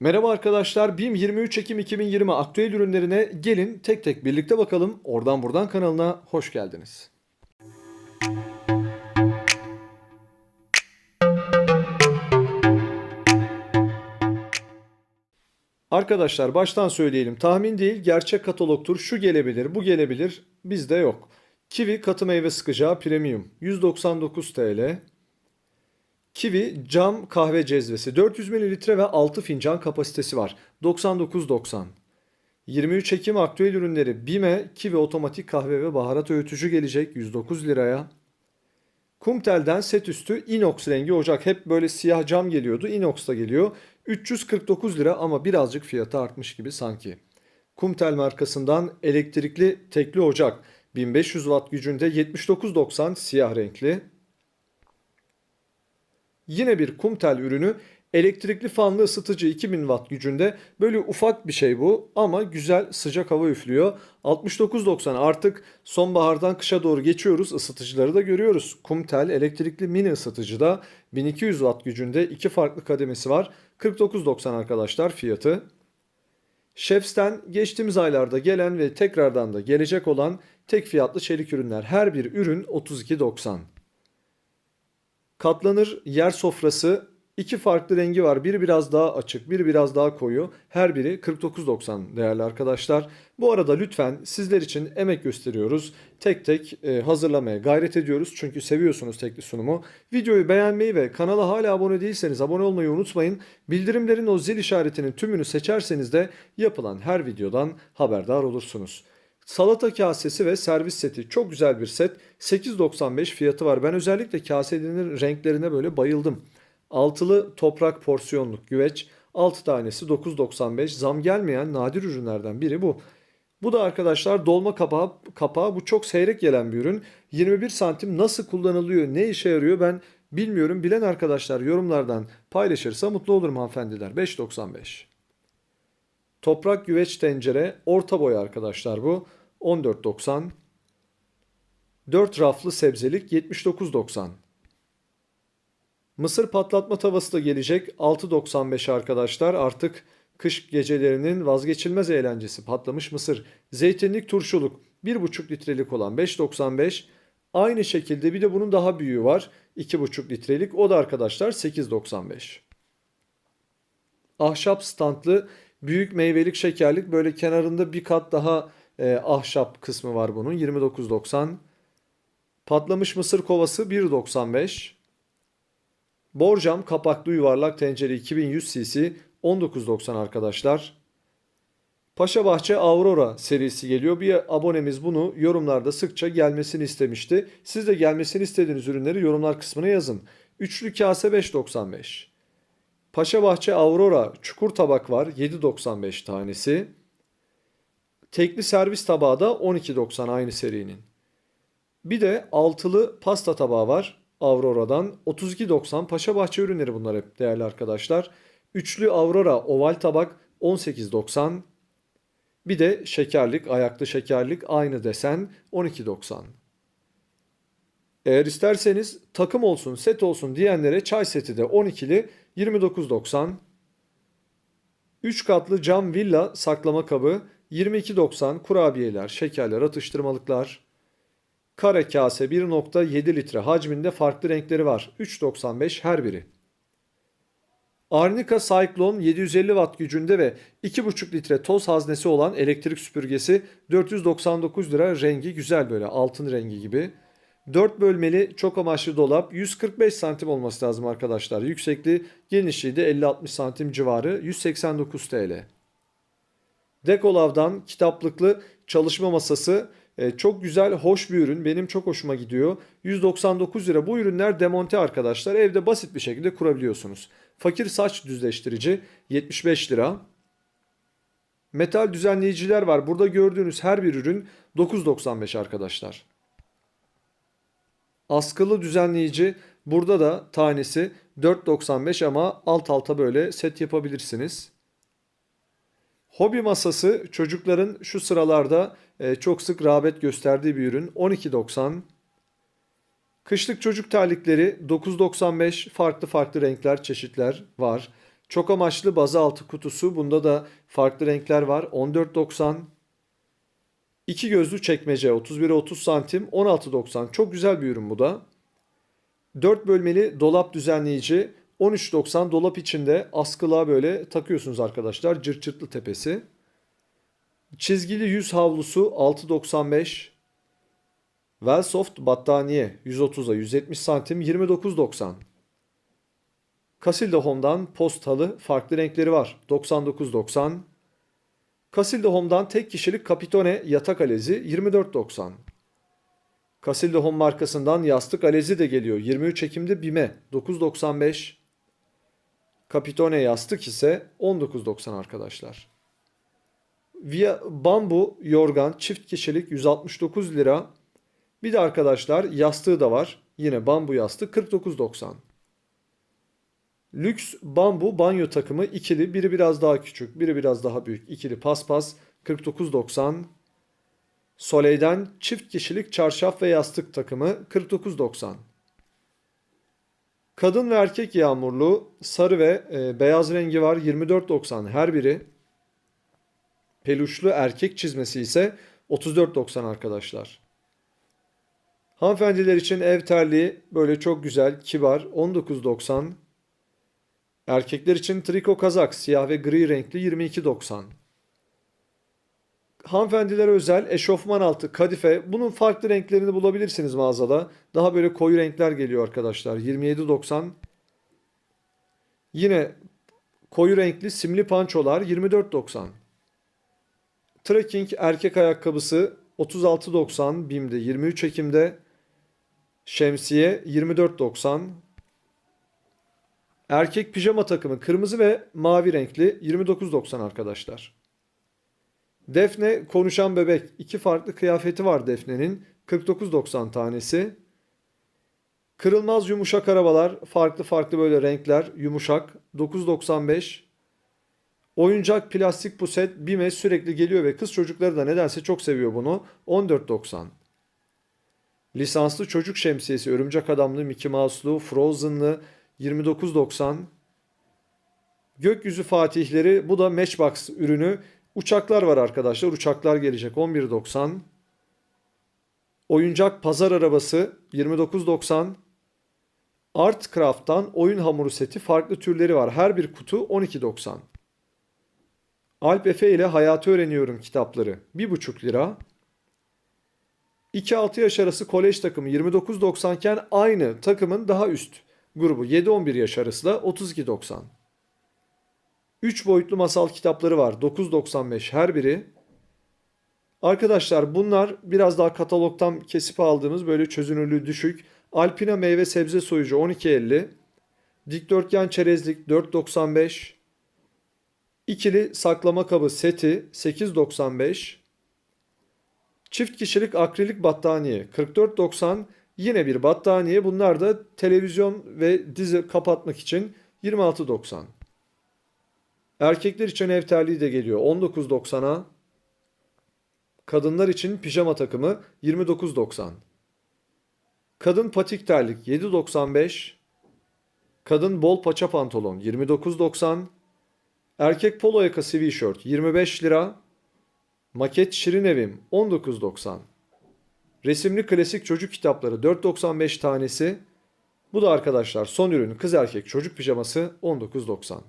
Merhaba arkadaşlar, BİM 23 Ekim 2020 aktüel ürünlerine gelin tek tek birlikte bakalım. Oradan buradan kanalına hoş geldiniz. Arkadaşlar baştan söyleyelim. Tahmin değil, gerçek katalogtur. Şu gelebilir, bu gelebilir. Bizde yok. Kiwi katı meyve sıkacağı premium 199 TL. Kiwi cam kahve cezvesi 400 ml ve 6 fincan kapasitesi var. 99.90. 23 Ekim aktüel ürünleri Bime Kiwi otomatik kahve ve baharat öğütücü gelecek 109 liraya. Kumtel'den set üstü inox rengi ocak hep böyle siyah cam geliyordu. Inox da geliyor. 349 lira ama birazcık fiyatı artmış gibi sanki. Kumtel markasından elektrikli tekli ocak 1500 watt gücünde 79.90 siyah renkli. Yine bir Kumtel ürünü elektrikli fanlı ısıtıcı 2000 watt gücünde böyle ufak bir şey bu ama güzel sıcak hava üflüyor. 69.90 artık sonbahardan kışa doğru geçiyoruz ısıtıcıları da görüyoruz. Kumtel elektrikli mini ısıtıcıda 1200 watt gücünde iki farklı kademesi var. 49.90 arkadaşlar fiyatı. Chefs'ten geçtiğimiz aylarda gelen ve tekrardan da gelecek olan tek fiyatlı çelik ürünler. Her bir ürün 32.90. Katlanır yer sofrası iki farklı rengi var. Biri biraz daha açık, biri biraz daha koyu. Her biri 49.90 değerli arkadaşlar. Bu arada lütfen sizler için emek gösteriyoruz. Tek tek e, hazırlamaya gayret ediyoruz. Çünkü seviyorsunuz tekli sunumu. Videoyu beğenmeyi ve kanala hala abone değilseniz abone olmayı unutmayın. Bildirimlerin o zil işaretinin tümünü seçerseniz de yapılan her videodan haberdar olursunuz. Salata kasesi ve servis seti çok güzel bir set. 8.95 fiyatı var. Ben özellikle kasenin renklerine böyle bayıldım. Altılı toprak porsiyonluk güveç 6 tanesi 9.95 zam gelmeyen nadir ürünlerden biri bu. Bu da arkadaşlar dolma kapağı, kapağı bu çok seyrek gelen bir ürün. 21 santim nasıl kullanılıyor ne işe yarıyor ben bilmiyorum. Bilen arkadaşlar yorumlardan paylaşırsa mutlu olurum hanımefendiler. 5.95 Toprak güveç tencere orta boy arkadaşlar bu. 14.90 4 raflı sebzelik 79.90 Mısır patlatma tavası da gelecek 6.95 arkadaşlar. Artık kış gecelerinin vazgeçilmez eğlencesi patlamış mısır. Zeytinlik turşuluk 1.5 litrelik olan 5.95. Aynı şekilde bir de bunun daha büyüğü var. 2.5 litrelik o da arkadaşlar 8.95. Ahşap standlı büyük meyvelik şekerlik böyle kenarında bir kat daha e, ahşap kısmı var bunun 29.90. Patlamış mısır kovası 1.95. Borcam kapaklı yuvarlak tencere 2100 cc 19.90 arkadaşlar. Paşa Bahçe Aurora serisi geliyor. Bir abonemiz bunu yorumlarda sıkça gelmesini istemişti. Siz de gelmesini istediğiniz ürünleri yorumlar kısmına yazın. Üçlü kase 5.95. Paşa Bahçe Aurora çukur tabak var 7.95 tanesi. Tekli servis tabağı da 12.90 aynı serinin. Bir de altılı pasta tabağı var Aurora'dan. 32.90 Paşa Bahçe ürünleri bunlar hep değerli arkadaşlar. Üçlü Aurora oval tabak 18.90. Bir de şekerlik, ayaklı şekerlik aynı desen 12.90. Eğer isterseniz takım olsun, set olsun diyenlere çay seti de 12'li 29.90. 3 katlı cam villa saklama kabı 22.90 kurabiyeler, şekerler, atıştırmalıklar. Kare kase 1.7 litre hacminde farklı renkleri var. 3.95 her biri. Arnica Cyclone 750 watt gücünde ve 2.5 litre toz haznesi olan elektrik süpürgesi 499 lira rengi güzel böyle altın rengi gibi. 4 bölmeli çok amaçlı dolap 145 santim olması lazım arkadaşlar. Yüksekliği genişliği de 50-60 santim civarı 189 TL. Dekolav'dan kitaplıklı çalışma masası e, çok güzel, hoş bir ürün. Benim çok hoşuma gidiyor. 199 lira. Bu ürünler demonte arkadaşlar. Evde basit bir şekilde kurabiliyorsunuz. Fakir saç düzleştirici 75 lira. Metal düzenleyiciler var. Burada gördüğünüz her bir ürün 9.95 arkadaşlar. Askılı düzenleyici burada da tanesi 4.95 ama alt alta böyle set yapabilirsiniz. Hobi masası çocukların şu sıralarda e, çok sık rağbet gösterdiği bir ürün 12.90. Kışlık çocuk terlikleri 9.95 farklı farklı renkler çeşitler var. Çok amaçlı bazı altı kutusu. Bunda da farklı renkler var. 14.90. İki gözlü çekmece 31'e 30 santim 16.90. Çok güzel bir ürün bu da. 4 bölmeli dolap düzenleyici 13.90 dolap içinde askılığa böyle takıyorsunuz arkadaşlar. Cırt cırtlı tepesi. Çizgili yüz havlusu 6.95. Velsoft battaniye 130'a 170 santim 29.90. Casilda Home'dan post halı farklı renkleri var 99.90. Casilda Home'dan tek kişilik kapitone yatak alezi 24.90. Casilda Home markasından yastık alezi de geliyor 23 Ekim'de BİM'e 9.95. Capitone yastık ise 19.90 arkadaşlar. Via Bambu yorgan çift kişilik 169 lira. Bir de arkadaşlar yastığı da var. Yine bambu yastık 49.90. Lüks bambu banyo takımı ikili. Biri biraz daha küçük, biri biraz daha büyük. İkili paspas 49.90. Soleil'den çift kişilik çarşaf ve yastık takımı 49.90. Kadın ve erkek yağmurlu sarı ve e, beyaz rengi var 24.90 her biri. Peluşlu erkek çizmesi ise 34.90 arkadaşlar. Hanımefendiler için ev terliği böyle çok güzel, kibar 19.90. Erkekler için triko kazak siyah ve gri renkli 22.90. Hanımefendilere özel eşofman altı kadife. Bunun farklı renklerini bulabilirsiniz mağazada. Daha böyle koyu renkler geliyor arkadaşlar. 27.90. Yine koyu renkli simli pançolar 24.90. Trekking erkek ayakkabısı 36.90 BİM'de 23 Ekim'de. Şemsiye 24.90. Erkek pijama takımı kırmızı ve mavi renkli 29.90 arkadaşlar. Defne konuşan bebek. iki farklı kıyafeti var Defne'nin. 49.90 tanesi. Kırılmaz yumuşak arabalar. Farklı farklı böyle renkler. Yumuşak. 9.95. Oyuncak plastik puset BİM'e sürekli geliyor ve kız çocukları da nedense çok seviyor bunu. 14.90. Lisanslı çocuk şemsiyesi örümcek adamlı Mickey Mouse'lu Frozen'lı 29.90. Gökyüzü fatihleri bu da Matchbox ürünü. Uçaklar var arkadaşlar. Uçaklar gelecek 11.90. Oyuncak pazar arabası 29.90. Artcraft'tan oyun hamuru seti farklı türleri var. Her bir kutu 12.90. Alp Efe ile Hayatı Öğreniyorum kitapları 1,5 lira. 2-6 yaş arası kolej takımı 29.90 iken aynı takımın daha üst grubu 7-11 yaş arası da 32.90. 3 boyutlu masal kitapları var 9.95 her biri. Arkadaşlar bunlar biraz daha katalogdan kesip aldığımız böyle çözünürlüğü düşük. Alpina meyve sebze soyucu 12.50. Dikdörtgen çerezlik 4.95. İkili saklama kabı seti 8.95. Çift kişilik akrilik battaniye 44.90. Yine bir battaniye. Bunlar da televizyon ve dizi kapatmak için 26.90. Erkekler için ev terliği de geliyor 19.90'a. Kadınlar için pijama takımı 29.90. Kadın patik terlik 7.95. Kadın bol paça pantolon 29.90. Erkek polo yaka sweatshirt 25 lira. Maket Şirin Evim 19.90. Resimli klasik çocuk kitapları 4.95 tanesi. Bu da arkadaşlar son ürün kız erkek çocuk pijaması 19.90.